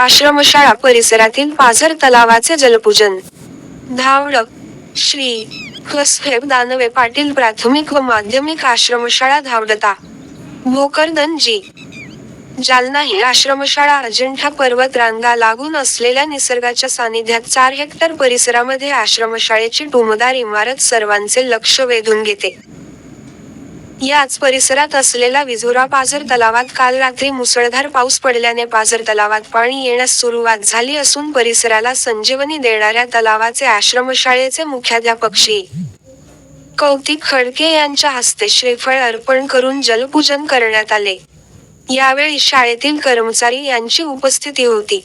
आश्रमशाळा परिसरातील पाझर तलावाचे जलपूजन. धावडक श्री कसहेब दानवे पाटील प्राथमिक व माध्यमिक आश्रमशाळा धावडता. भोकरदनजी. जालना ही आश्रमशाळा अजिंठा पर्वत रांगा लागून असलेल्या निसर्गाच्या सानिध्यात चार हेक्टर परिसरामध्ये आश्रमशाळेची टुमदार इमारत सर्वांचे लक्ष वेधून घेते. याच परिसरात असलेला विझोरा पाझर तलावात काल रात्री मुसळधार पाऊस पडल्याने पाझर तलावात पाणी येण्यास सुरुवात झाली असून परिसराला संजीवनी देणाऱ्या तलावाचे आश्रमशाळेचे मुख्याध्यापक श्री कौतिक खडके यांच्या हस्ते श्रीफळ अर्पण करून जलपूजन करण्यात आले. यावेळी शाळेतील कर्मचारी यांची उपस्थिती होती.